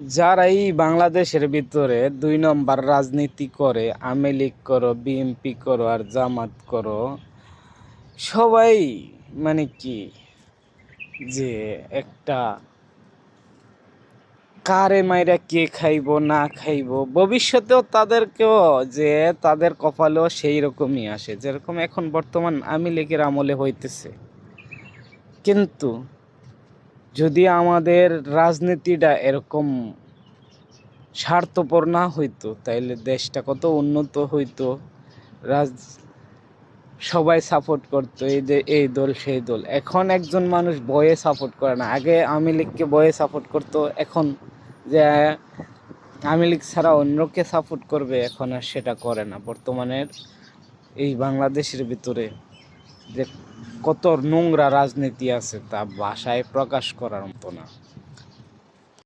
যারা এই বাংলাদেশের ভিতরে দুই নম্বর রাজনীতি করে, আওয়ামী লীগ করো, বিএনপি করো আর জামাত করো, সবাই মানে কি যে একটা কারে মাইরা কে খাইব, না খাইব, ভবিষ্যতেও তাদেরকেও যে তাদের কপালেও সেই রকমই আসে, যেরকম এখন বর্তমান আওয়ামী লীগের আমলে হইতেছে। কিন্তু যদি আমাদের রাজনীতিটা এরকম স্বার্থপর না হইতো, তাইলে দেশটা কত উন্নত হইতো, রাজ, সবাই সাপোর্ট করতো, এই যে এই দল, সেই দল। এখন একজন মানুষ বয়ে সাপোর্ট করে না। আগে আওয়ামী লীগকে বয়ে সাপোর্ট করতো, এখন যে আওয়ামী লীগ ছাড়া অন্যকে সাপোর্ট করবে, এখন আর সেটা করে না। বর্তমানের এই বাংলাদেশের ভিতরে যে কত নোংরা রাজনীতি আছে তা ভাষায় প্রকাশ করার মতো না।